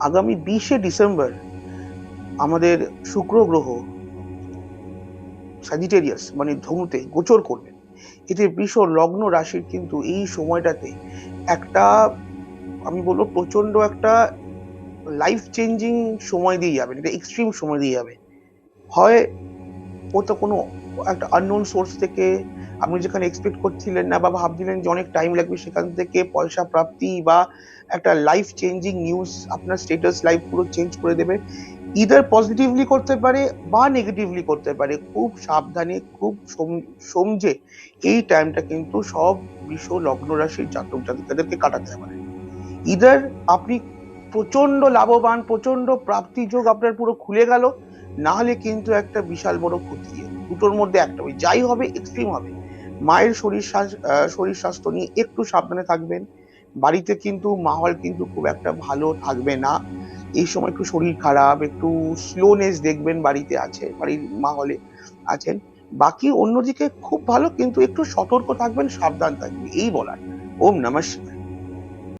আগামী বিশে ডিসেম্বর আমাদের শুক্র গ্রহ স্যাজিটেরিয়াস মানে ধনুতে গোচর করবে। এতে বৃষ লগ্ন রাশির কিন্তু এই সময়টাতে একটা, আমি বলব প্রচণ্ড একটা লাইফ চেঞ্জিং সময় দিয়ে যাবে এটা এক্সট্রিম সময় দিয়ে যাবে। হয় ও তো কোনো একটা আননোন সোর্স থেকে আপনি যেখানে এক্সপেক্ট করছিলেন না বা ভাবছিলেন যে অনেক টাইম লাগবে সেখান থেকে পয়সা প্রাপ্তি বা একটা লাইফ চেঞ্জিং নিউজ আপনার স্টেটাস লাইফ পুরো চেঞ্জ করে দেবে। ইদার পজিটিভলি করতে পারে বা নেগেটিভলি করতে পারে, খুব সাবধানে, খুব সমঝে এই টাইমটা কিন্তু সব বিশ্ব লগ্ন রাশির জাতক জাতিকাদেরকে কাটাতে পারে ইদার আপনি প্রচণ্ড লাভবান প্রচণ্ড প্রাপ্তি যোগ আপনার পুরো খুলে গেল না হলে কিন্তু একটা বিশাল বড় ক্ষতি। দুটোর মধ্যে একটা হবে। যাই হবে এক্সট্রিম হবে। মায়ের শরীর শরীর স্বাস্থ্য নিয়ে একটু সাবধানে থাকবেন। বাড়িতে কিন্তু মাহল কিন্তু খুব একটা ভালো থাকবে না। এই সময় একটু শরীর খারাপ, একটু স্লোনেস দেখবেন বাড়িতে আছে, বাড়ির মাহলে আছেন। বাকি অন্যদিকে খুব ভালো, কিন্তু একটু সতর্ক থাকবেন, সাবধান থাকবেন। এই বলার। ওম নমঃ শিবায়